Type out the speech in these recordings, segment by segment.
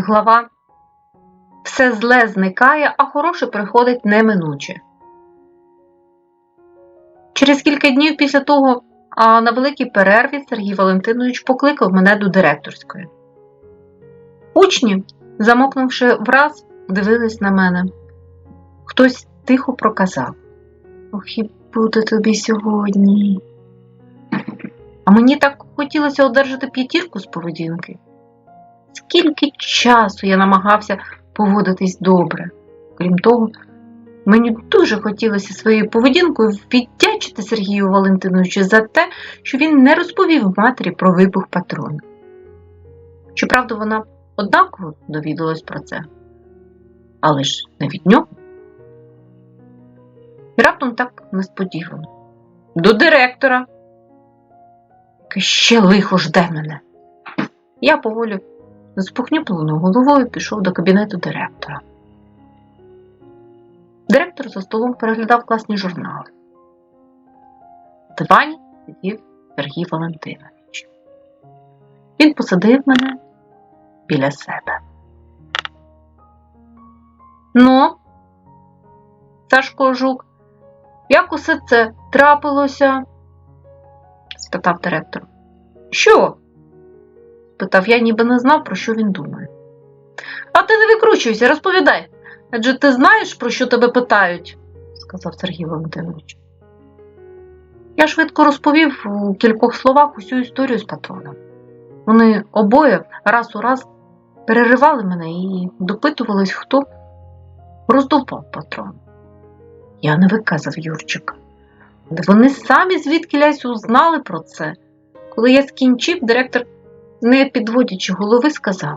глава все зле зникає, а хороше приходить неминуче. Через кілька днів після того, а на великій перерві Сергій Валентинович покликав мене до директорської. Учні, замокнувши враз, дивились на мене. Хтось тихо проказав: Ох, і буде тобі сьогодні. А мені так хотілося одержати п'ятірку з поведінки. Скільки часу я намагався поводитись добре. Крім того, мені дуже хотілося своєю поведінкою віддячити Сергію Валентиновичу за те, що він не розповів матері про вибух патрона. Щоправда, вона однаково довідалась про це, але ж не від нього. І раптом так несподівано. До директора. Ще лихо жде мене. Я поволі з похнюпленою головою пішов до кабінету директора. Директор за столом переглядав класні журнали. На дивані сидів Сергій Валентинович. Він посадив мене біля себе. Ну, Сашко Жук, як усе це трапилося? спитав директор. Що? Спитав я, ніби не знав, про що він думає. А ти не викручуйся, розповідай. Адже ти знаєш, про що тебе питають, сказав Сергій Валентинович. Я швидко розповів у кількох словах усю історію з патроном. Вони обоє раз у раз переривали мене і допитувались, хто роздовбав патрон. Я не виказав Юрчика. Вони самі звідкілясь узнали про це. Коли я скінчив, директор, не підводячи голови, сказав.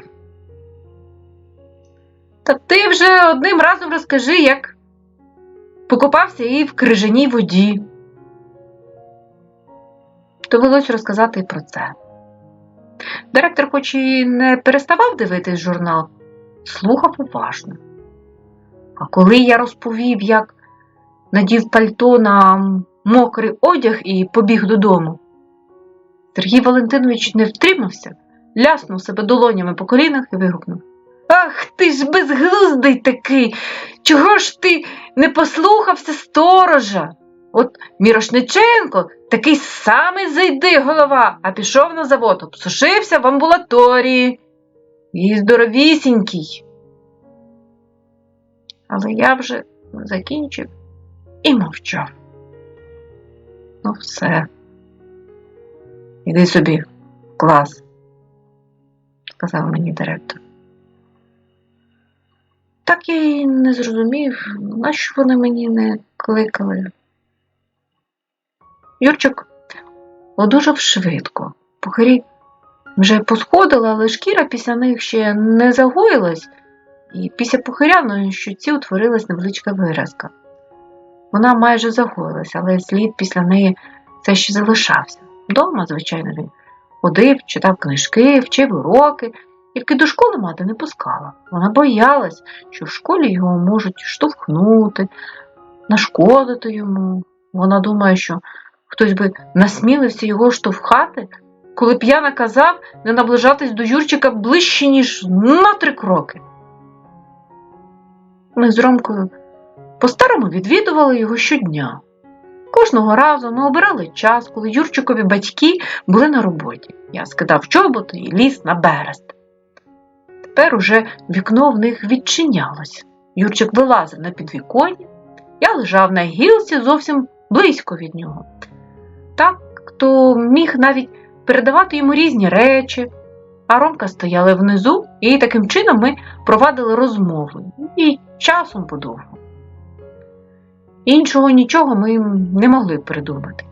Та ти вже одним разом розкажи, як покопався і в крижаній воді. Довелось розказати і про це. Директор, хоч і не переставав дивитись журнал, слухав уважно. А коли я розповів, як надів пальто на мокрий одяг і побіг додому, Сергій Валентинович не втримався, ляснув себе долонями по колінах і вигукнув. Ах, ти ж безглуздий такий! Чого ж ти не послухався сторожа? От Мірошниченко такий самий зайди голова, а пішов на завод, обсушився в амбулаторії. І здоровісінький. Але я вже закінчив і мовчав. Ну, все. Іди собі в клас, сказав мені директор. Так я й не зрозумів, нащо вони мені не кликали. Юрчик одужав швидко. Пухарі вже посходили, але шкіра після них ще не загоїлась, і після пухаря щоці утворилась невеличка виразка. Вона майже загоїлась, але слід після неї все ще залишався. Вдома, звичайно, він ходив, читав книжки, вчив уроки, тільки до школи мати не пускала. Вона боялась, що в школі його можуть штовхнути, нашкодити йому. Вона думає, що хтось би насмілився його штовхати, коли б я наказав не наближатись до Юрчика ближче, ніж на три кроки. Ми з Ромкою по-старому відвідували його щодня. Кожного разу ми обирали час, коли Юрчикові батьки були на роботі. Я скидав чоботи і ліз на берест. Тепер уже вікно в них відчинялось. Юрчик вилазив на підвіконня, я лежав на гілці зовсім близько від нього. Так, хто міг навіть передавати йому різні речі, а Ромка стояла внизу, і таким чином ми провадили розмову і часом подовго. Іншого нічого ми їм не могли придумати.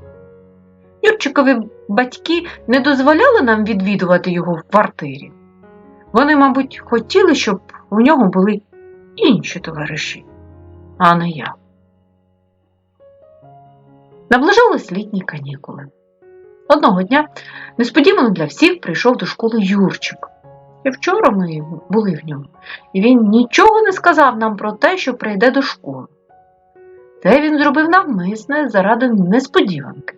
Юрчикові батьки не дозволяли нам відвідувати його в квартирі. Вони, мабуть, хотіли, щоб у нього були інші товариші, а не я. Наближались літні канікули. Одного дня несподівано для всіх прийшов до школи Юрчик. І вчора ми були в ньому, і він нічого не сказав нам про те, що прийде до школи. Це він зробив навмисне заради несподіванки.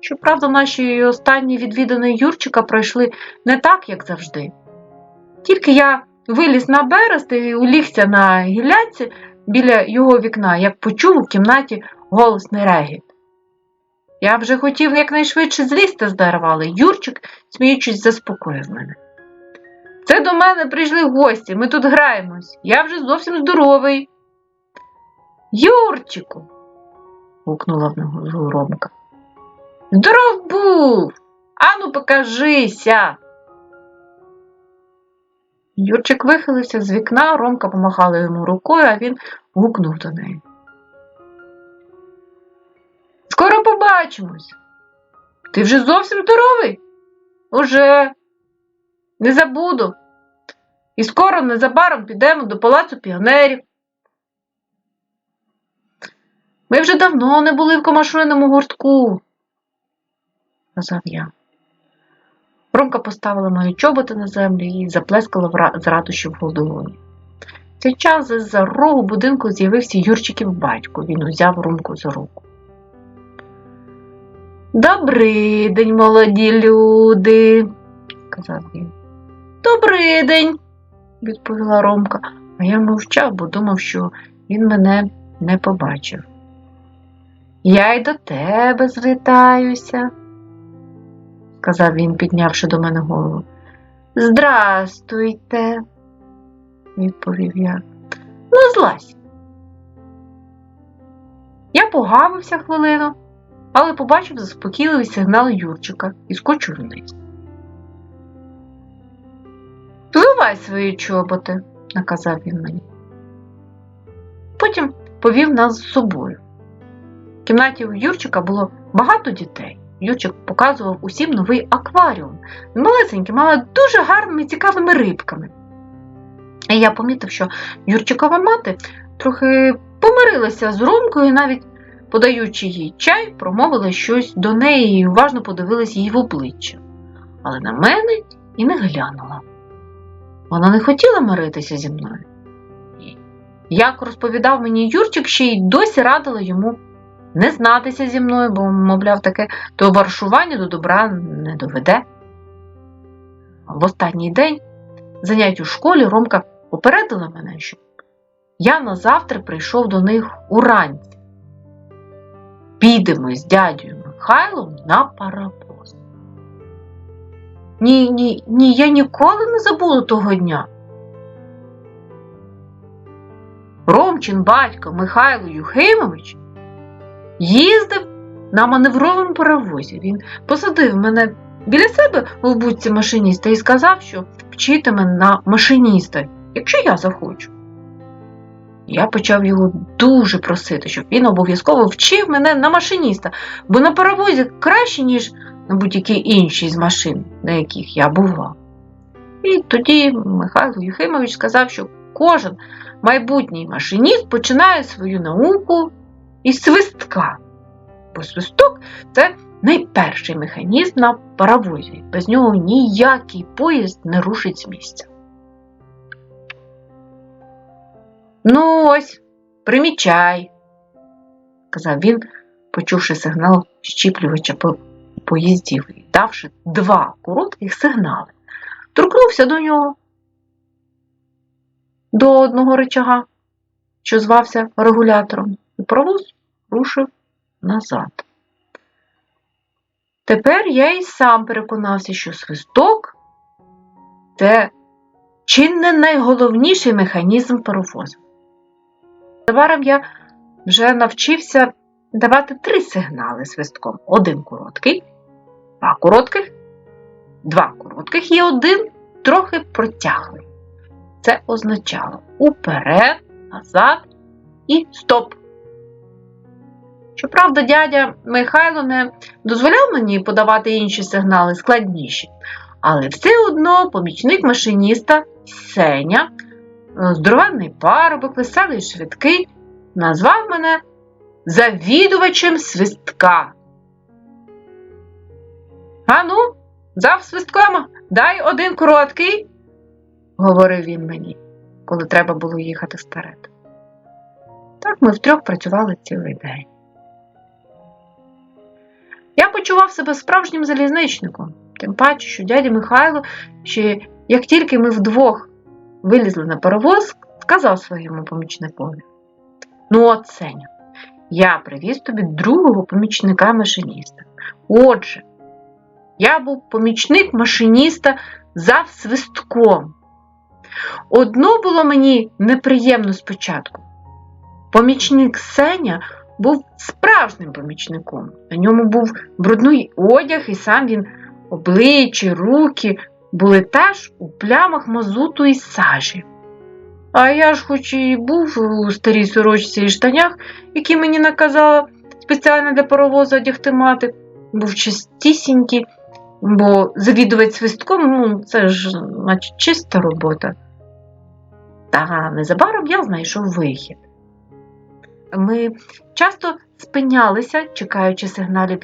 Щоправда, наші останні відвідини Юрчика пройшли не так, як завжди. Тільки я виліз на берест і улігся на гілляці біля його вікна, як почув у кімнаті голосний регіт. Я вже хотів якнайшвидше злізти з дерева, але Юрчик, сміючись, заспокоїв мене. Це до мене прийшли гості, ми тут граємось. Я вже зовсім здоровий. Юрчику. гукнула внизу Ромка. Здоров був. Ану, покажися. Юрчик вихилився з вікна, Ромка помахала йому рукою, а він гукнув до неї. Скоро побачимось. Ти вже зовсім здоровий? Уже не забуду. І скоро незабаром підемо до палацу піонерів. Ми вже давно не були в комашиному гуртку, сказав я. Ромка поставила мої чоботи на землю і заплескала з радощів долоні. В цей час з-за рогу будинку з'явився Юрчиків батько. Він узяв Ромку за руку. Добрий день, молоді люди, сказав він. Добрий день, відповіла Ромка, а я мовчав, бо думав, що він мене не побачив. Я й до тебе звітаюся, сказав він, піднявши до мене голову. Здрастуйте, відповів я. Ну, злазь. Я погавився хвилину, але побачив заспокійливий сигнал Юрчика і скочив вниз. Зливай свої чоботи, наказав він мені. Потім повів нас з собою. Кімнаті у Юрчика було багато дітей. Юрчик показував усім новий акваріум. Малесенький, але дуже гарними і цікавими рибками. І я помітив, що Юрчикова мати трохи помирилася з Ромкою, навіть подаючи їй чай, промовила щось до неї і уважно подивилась їй в обличчя. Але на мене і не глянула. Вона не хотіла миритися зі мною. Як розповідав мені Юрчик, ще й досі радила йому не знатися зі мною, бо, мовляв, таке товаришування до добра не доведе. В останній день занять у школі Ромка попередила мене, що я на завтра прийшов до них уранці. Підемо з дядею Михайлом на паровоз. Ні, ні, ні, я ніколи не забуду того дня. Ромчин батько Михайло Юхимович їздив на маневровому паровозі. Він посадив мене біля себе в будці машиніста і сказав, що вчитиме на машиніста, якщо я захочу. Я почав його дуже просити, щоб він обов'язково вчив мене на машиніста, бо на паровозі краще, ніж на будь-які інші з машин, на яких я бував. І тоді Михайло Юхимович сказав, що кожен майбутній машиніст починає свою науку із свистка. Бо свисток це найперший механізм на паровозі. Без нього ніякий поїзд не рушить з місця. Ну ось, примічай, сказав він, почувши сигнал щіплювача по поїздів і давши два коротких сигнали, торкнувся до нього, до одного рычага, що звався регулятором, і паровоз рушив назад. Тепер я й сам переконався, що свисток це чи не найголовніший механізм паровозу. Незабаром я вже навчився давати три сигнали свистком. Один короткий, два коротких, два коротких і один трохи протяглий. Це означало уперед, назад і стоп. Щоправда, дядя Михайло не дозволяв мені подавати інші сигнали складніші, але все одно помічник машиніста Сеня, здоровенний парубок, веселий швидкий, назвав мене завідувачем свистка. Ану, зав свистком, дай один короткий, говорив він мені, коли треба було їхати вперед. Так ми втрьох працювали цілий день. Почував себе справжнім залізничником, тим паче, що дядя Михайло, ще як тільки ми вдвох вилізли на паровоз, сказав своєму помічникові. Ну, от, Сеня, я привіз тобі другого помічника машиніста. Отже, я був помічник машиніста за свистком. Одно було мені неприємно спочатку. Помічник Сеня був справжнім помічником. На ньому був брудний одяг, і сам він обличчя, руки були теж у плямах мазуту і сажі. А я ж, хоч і був у старій сорочці і штанях, які мені наказала спеціально для паровозу одягти мати, був чистісінький, бо завідувати свистком, ну, це ж, значить, чиста робота. Та незабаром я знайшов вихід. Ми часто спинялися, чекаючи сигналів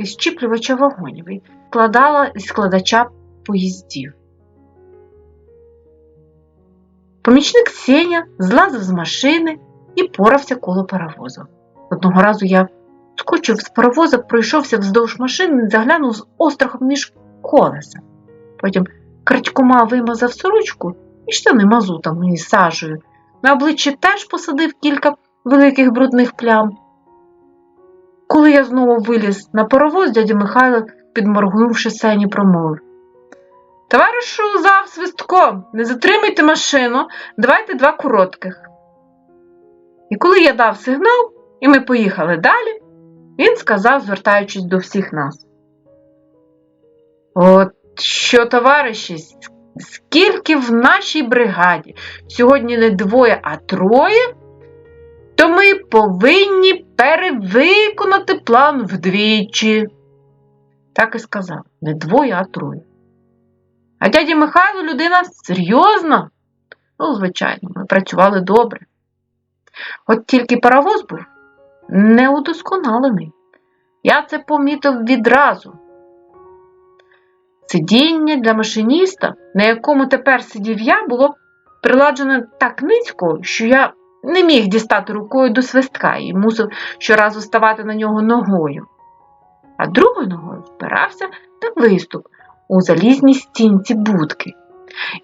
від щіплювача вагонів, і складала із складача поїздів. Помічник Сеня злазив з машини і порався коло паровозу. Одного разу я скочив з паровоза, пройшовся вздовж машини і заглянув з острахом між колеса. Потім крадькома вимазав сорочку і штани мазутом і сажею. На обличчі теж посадив кілька великих брудних плям. Коли я знову виліз на паровоз, дядя Михайло, підморгнувши сені, промовив. Товаришу зав свистком, не затримуйте машину, давайте два коротких. І коли я дав сигнал, і ми поїхали далі, він сказав, звертаючись до всіх нас. От що, товариші, скільки в нашій бригаді сьогодні не двоє, а троє, то ми повинні перевиконати план вдвічі. Так і сказав, не двоє, а троє. А дядя Михайло людина серйозна. Ну, звичайно, ми працювали добре. От тільки паровоз був неудосконалений. Я це помітив відразу. Сидіння для машиніста, на якому тепер сидів я, було приладжене так низько, що я не міг дістати рукою до свистка і мусив щоразу ставати на нього ногою. А другою ногою впирався на виступ у залізній стінці будки.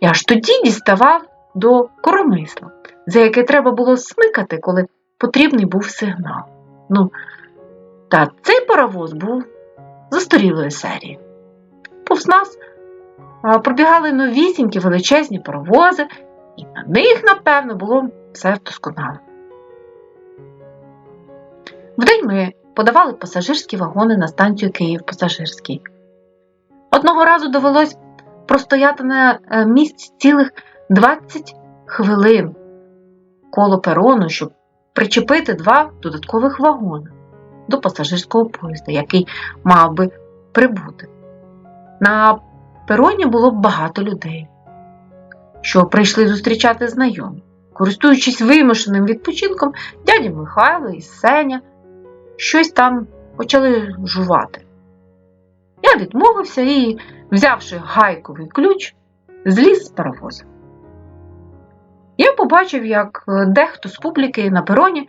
І аж тоді діставав до коромисла, за яке треба було смикати, коли потрібний був сигнал. Ну, та цей паровоз був застарілої серії. Повз нас пробігали новісінькі величезні паровози, і на них, напевно, було все досконало. Вдень ми подавали пасажирські вагони на станцію Київ-Пасажирський. Одного разу довелось простояти на е, місці цілих 20 хвилин коло перону, щоб причепити два додаткових вагони до пасажирського поїзда, який мав би прибути. На пероні було багато людей, що прийшли зустрічати знайомих. Користуючись вимушеним відпочинком, дядя Михайло і Сеня щось там почали жувати. Я відмовився і, взявши гайковий ключ, зліз з паровоза. Я побачив, як дехто з публіки на пероні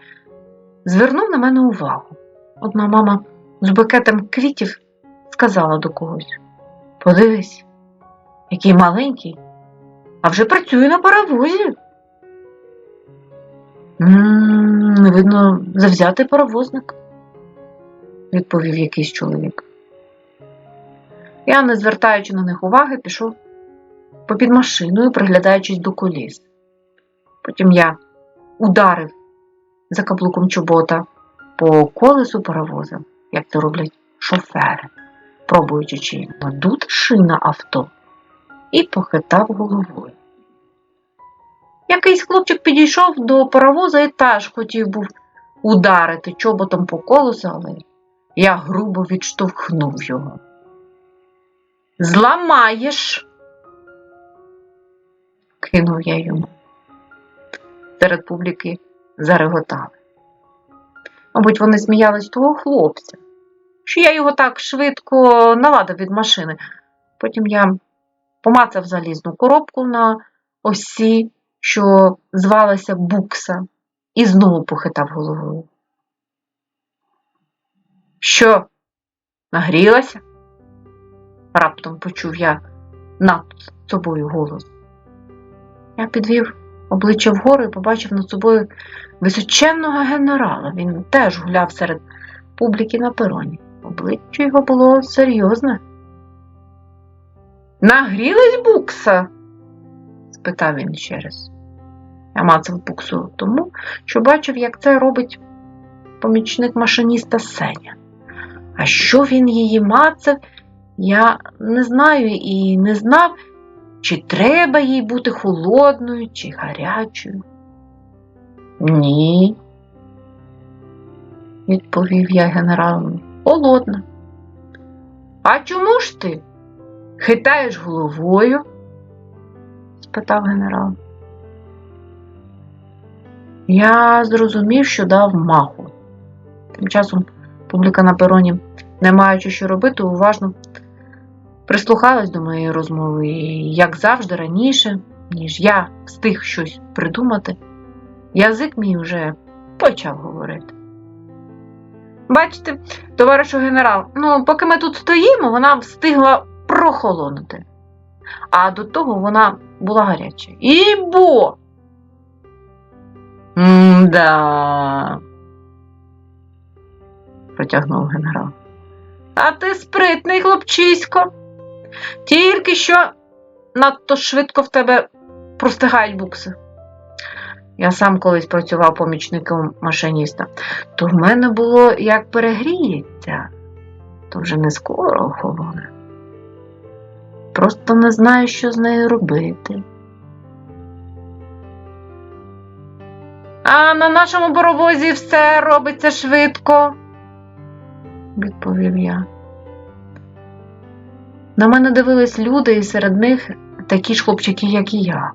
звернув на мене увагу. Одна мама з букетом квітів сказала до когось: Подивись, який маленький, а вже працює на паровозі. «М, Видно, завзятий паровозник, відповів якийсь чоловік. Я, не звертаючи на них уваги, пішов попід машиною, приглядаючись до коліс. Потім я ударив за каблуком чобота по колесу паровоза, як це роблять шофери, пробуючи чи надути шина авто, і похитав головою. Якийсь хлопчик підійшов до паровоза і теж хотів був ударити чоботом по колесу, але я грубо відштовхнув його. Зламаєш, кинув я йому. Серед публіки зареготали. Мабуть, вони сміялись того хлопця, що я його так швидко наладив від машини. Потім я помацав залізну коробку на осі, що звалася букса, і знову похитав головою. Що, нагрілася? раптом почув я над собою голос. Я підвів обличчя вгору і побачив над собою височенного генерала. Він теж гуляв серед публіки на пероні. Обличчя його було серйозне. Нагрілась букса? Спитав він ще раз. Я мацав буксу тому, що бачив, як це робить помічник машиніста Сеня. А що він її мацав, я не знаю і не знав, чи треба їй бути холодною, чи гарячою. Ні, відповів я генералу, холодна. А чому ж ти? Хитаєш головою? Спитав генерал. Я зрозумів, що дав маху. Тим часом публіка на пероні, не маючи що робити, уважно прислухалась до моєї розмови, і, як завжди, раніше, ніж я встиг щось придумати, язик мій вже почав говорити. Бачите, товаришу генерал, ну, поки ми тут стоїмо, вона встигла прохолонути. А до того вона була гаряча. І бо! Протягнув генерал. А ти спритний, хлопчисько. Тільки що надто швидко в тебе простигають букси. Я сам колись працював помічником машиніста, то в мене було як перегріється, то вже не скоро охолоне. Просто не знаю, що з нею робити. А на нашому боровозі все робиться швидко, відповів я. На мене дивились люди, і серед них такі ж хлопчики, як і я.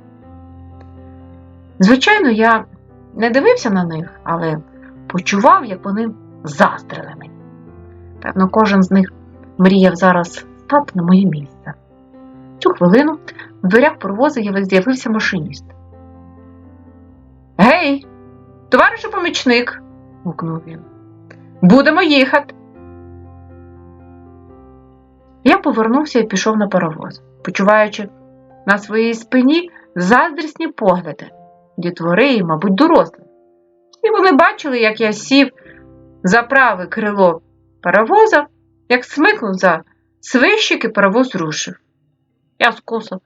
Звичайно, я не дивився на них, але почував, як вони заздрили мені. Певно, кожен з них мріяв зараз стати на моє місце. Цю хвилину в дверях паровоза з'явився машиніст. Гей, товаришу помічник, гукнув він. Будемо їхати. Я повернувся і пішов на паровоз, почуваючи на своїй спині заздрісні погляди дітвори і, мабуть, дорослих. І вони бачили, як я сів за праве крило паровоза, як смикнув за свищик і паровоз рушив. Я скосо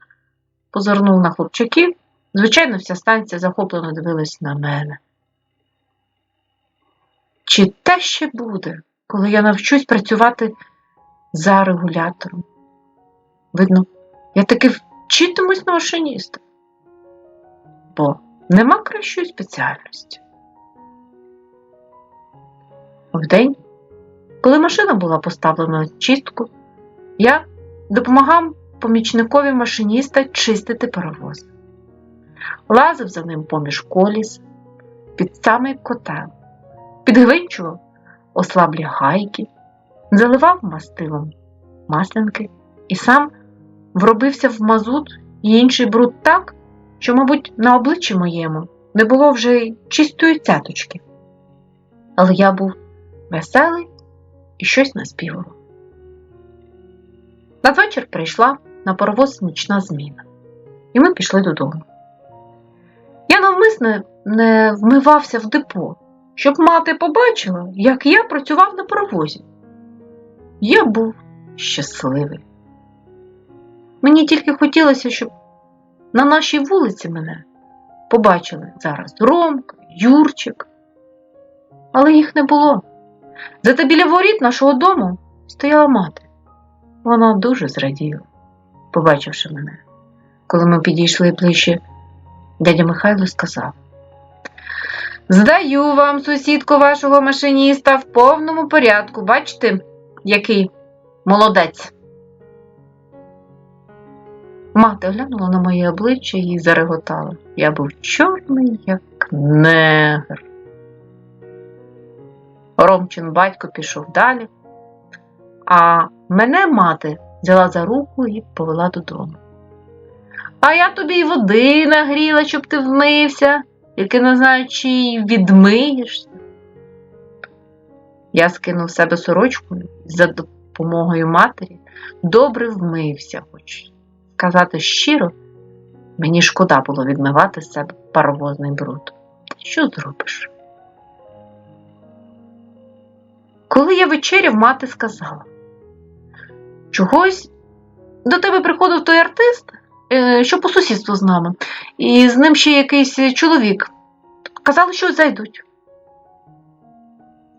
позирнув на хлопчаків. Звичайно, вся станція захоплено дивилась на мене. Чи те ще буде, коли я навчусь працювати за регулятором? Видно, я таки вчитимусь на машиніста, бо нема кращої спеціальності. Вдень, коли машина була поставлена в чистку, я допомагав помічникові машиніста чистити паровоз. Лазив за ним поміж коліс, під самий котел, підгвинчував ослаблі гайки, заливав мастилом маслянки і сам вробився в мазут і інший бруд так, що, мабуть, на обличчі моєму не було вже й чистої цяточки. Але я був веселий і щось наспівував. Надвечір прийшла на паровоз нічна зміна, і ми пішли додому. Я навмисно не вмивався в депо, щоб мати побачила, як я працював на паровозі. Я був щасливий. Мені тільки хотілося, щоб на нашій вулиці мене побачили зараз Ромка, Юрчик, але їх не було. Зате біля воріт нашого дому стояла мати. Вона дуже зраділа, побачивши мене. Коли ми підійшли ближче, дядя Михайло сказав: Здаю вам, сусідку вашого машиніста, в повному порядку. Бачите, який молодець. Мати оглянула на моє обличчя і зареготала. Я був чорний, як негр. Ромчин батько пішов далі, а мене мати взяла за руку і повела додому. А я тобі й води нагріла, щоб ти вмився, тільки не знаю, чи відмиєшся. Я скинув себе сорочку і за допомогою матері добре вмився, хоч сказати щиро, Мені шкода було відмивати з себе паровозний бруд. Що зробиш? Коли я вечеряв, мати сказала: чогось до тебе приходив той артист, е, що по сусідству з нами, і з ним ще якийсь чоловік. Казали, що зайдуть.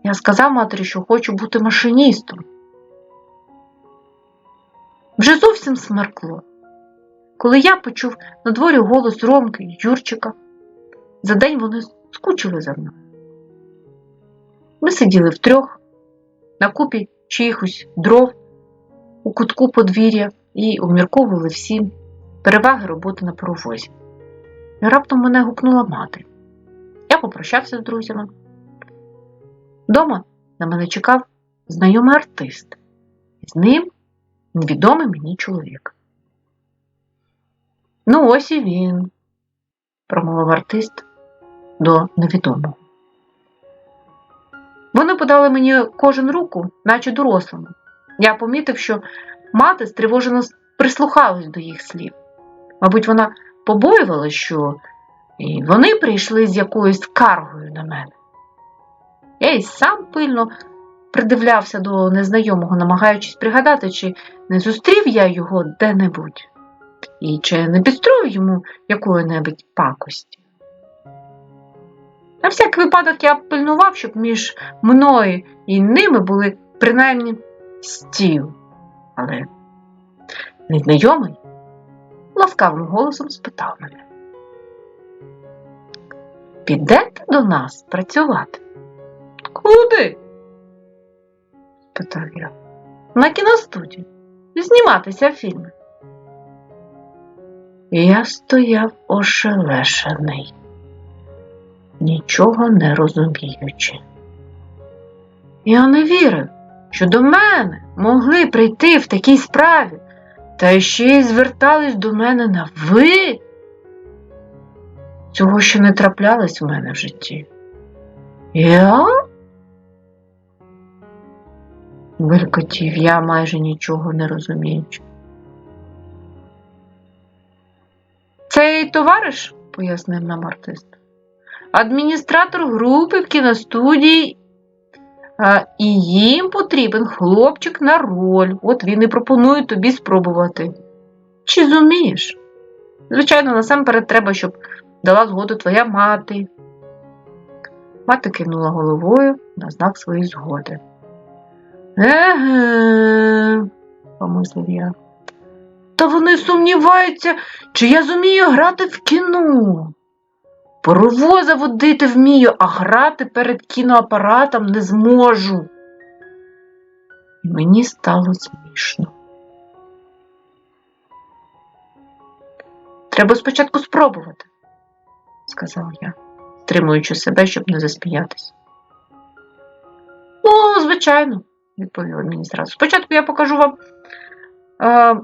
Я сказав матері, що хочу бути машиністом. Вже зовсім смеркло. Коли я почув на дворі голос Ромки і Юрчика, за день вони скучили за мною. Ми сиділи втрьох на купі чиїхось дров у кутку подвір'я і обмірковували всі переваги роботи на паровозі. І раптом мене гукнула мати. Я попрощався з друзями. Дома на мене чекав знайомий артист, з ним невідомий мені чоловік. Ну, ось і він, промовив артист до невідомого. Вони подали мені кожен руку, наче дорослому. Я помітив, що мати стривожено прислухалась до їх слів. Мабуть, вона побоювалася, що і вони прийшли з якоюсь скаргою на мене. Я й сам пильно придивлявся до незнайомого, намагаючись пригадати, чи не зустрів я його де-небудь, і чи не підстроїв йому якої-небудь пакості. На всякий випадок я пильнував, щоб між мною і ними були принаймні стіл, але незнайомий ласкавим голосом спитав мене. Підете до нас працювати? Куди? спитав я. На кіностудію. Зніматися в фільми. Я стояв ошелешений, нічого не розуміючи. Я не вірив, що до мене могли прийти в такій справі, та ще й звертались до мене на ви. Цього ще не траплялось в мене в житті. Я? Белькотів я майже нічого не розуміючи. Цей товариш, пояснив нам артист, адміністратор групи в кіностудії, і їм потрібен хлопчик на роль. От він і пропонує тобі спробувати. Чи зумієш? Звичайно, насамперед треба, щоб дала згоду твоя мати. Мати кинула головою на знак своєї згоди. Еге, помислив я. Та вони сумніваються, чи я зумію грати в кіно. Паровоза водити вмію, а грати перед кіноапаратом не зможу. І мені стало смішно. Треба спочатку спробувати, сказав я, стримуючи себе, щоб не засміятися. Ну, звичайно, відповів адміністратор. Спочатку я покажу вам е,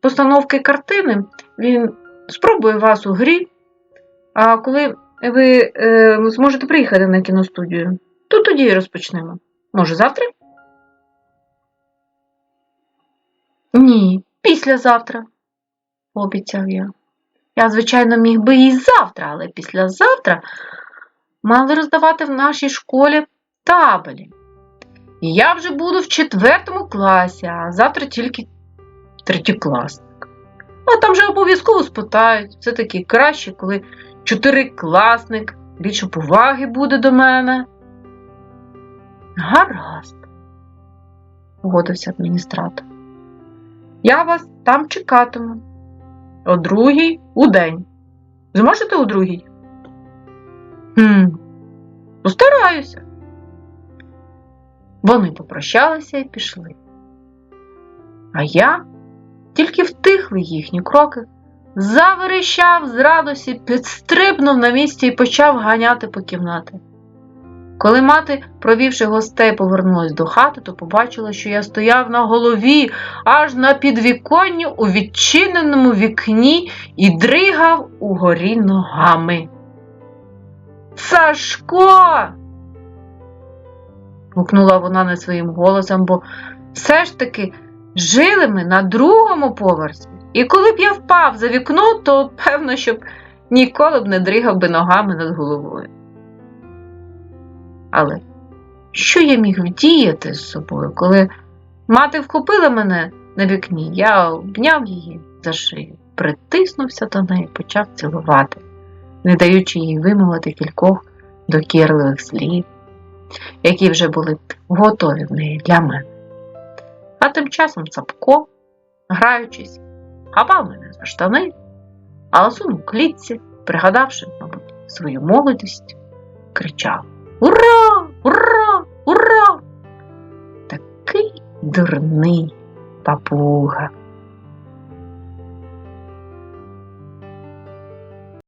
постановки картини, він спробує вас у грі, а коли ви е, зможете приїхати на кіностудію, то тоді і розпочнемо. Може, завтра? Ні, післязавтра, пообіцяв я. Я, звичайно, міг би і завтра, але післязавтра мали роздавати в нашій школі табелі. Я вже буду в четвертому класі, а завтра тільки третєкласник. А там же обов'язково спитають. Все-таки краще, коли чотирикласник, більше поваги буде до мене. Гаразд, погодився адміністратор. Я вас там чекатиму. О другій у день. Зможете у другій? Хм, постараюся. Вони попрощалися і пішли. А я тільки втихли їхні кроки, заверещав з радості, підстрибнув на місці і почав ганяти по кімнаті. Коли мати, провівши гостей, повернулась до хати, то побачила, що я стояв на голові, аж на підвіконні у відчиненому вікні і дригав угорі ногами. Сашко! гукнула вона не своїм голосом, бо все ж таки жили ми на другому поверсі, І коли б я впав за вікно, то певно, щоб ніколи б не дригав би ногами над головою. Але що я міг вдіяти з собою, коли мати вхопила мене на вікні, я обняв її за шию, притиснувся до неї, почав цілувати, не даючи їй вимовити кількох докірливих слів, які вже були готові в неї для мене. А тим часом Цапко, граючись, хапав мене за штани, а ласун у клітці, пригадавши, мабуть, свою молодість, кричав Ура! Ура! Ура! Такий дурний папуга.